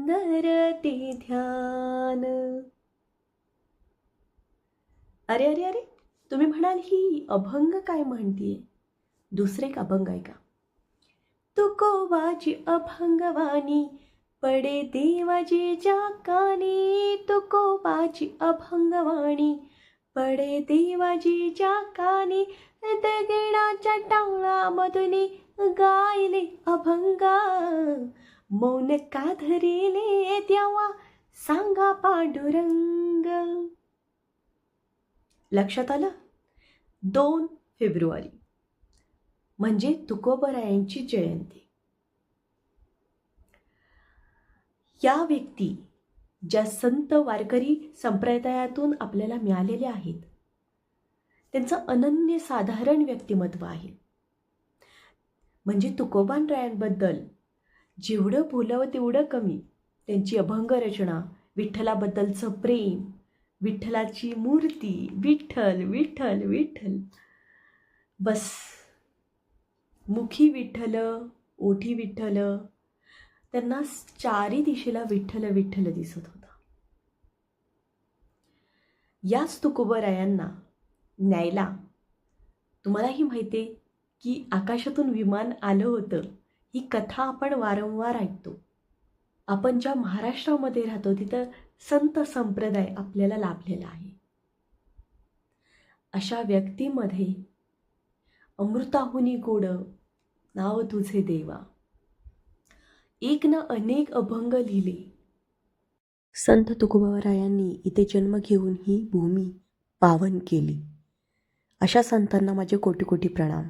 सुंदर ते ध्यान. अरे अरे अरे तुम्ही म्हणाल ही अभंग काय म्हणतीये? दुसरे एक अभंग ऐका. तुकोबाची अभंगवाणी पडे देवाजीच्या कानी तुकोबाची अभंगवाणी पडे देवाजीच्या कानी दगडाच्या टाळामधुनी गायले अभंगा. मौन का धरिले तेव्हा सांगा पांडुरंग. लक्षात आलं? दोन फेब्रुवारी. म्हणजे तुकोबरायांची जयंती. या व्यक्ती ज्या संत वारकरी संप्रदायातून आपल्याला मिळालेल्या आहेत त्यांचं अनन्य साधारण व्यक्तिमत्व आहे. म्हणजे तुकोबान रायांबद्दल जेवढं बोलावं तेवढं कमी. त्यांची अभंग रचना विठ्ठलाबद्दलचं प्रेम विठ्ठलाची मूर्ती विठ्ठल विठ्ठल विठ्ठल. बस. मुखी विठ्ठल ओठी विठ्ठल त्यांना चारी दिशेला विठ्ठल विठ्ठल दिसत होता. याच तुकोबरायांना न्यायला तुम्हालाही माहिती आहे की आकाशातून विमान आलं होतं. ही कथा आपण वारंवार ऐकतो. आपण ज्या महाराष्ट्रामध्ये राहतो तिथं संत संप्रदाय आपल्याला लाभलेला आहे. अशा व्यक्तीमध्ये अमृताहुनी गोड नाव तुझे देवा. एक ना अनेक अभंग लिहिले. संत तुकोबारायांनी इथे जन्म घेऊन ही भूमी पावन केली. अशा संतांना माझे कोटी कोटी प्रणाम.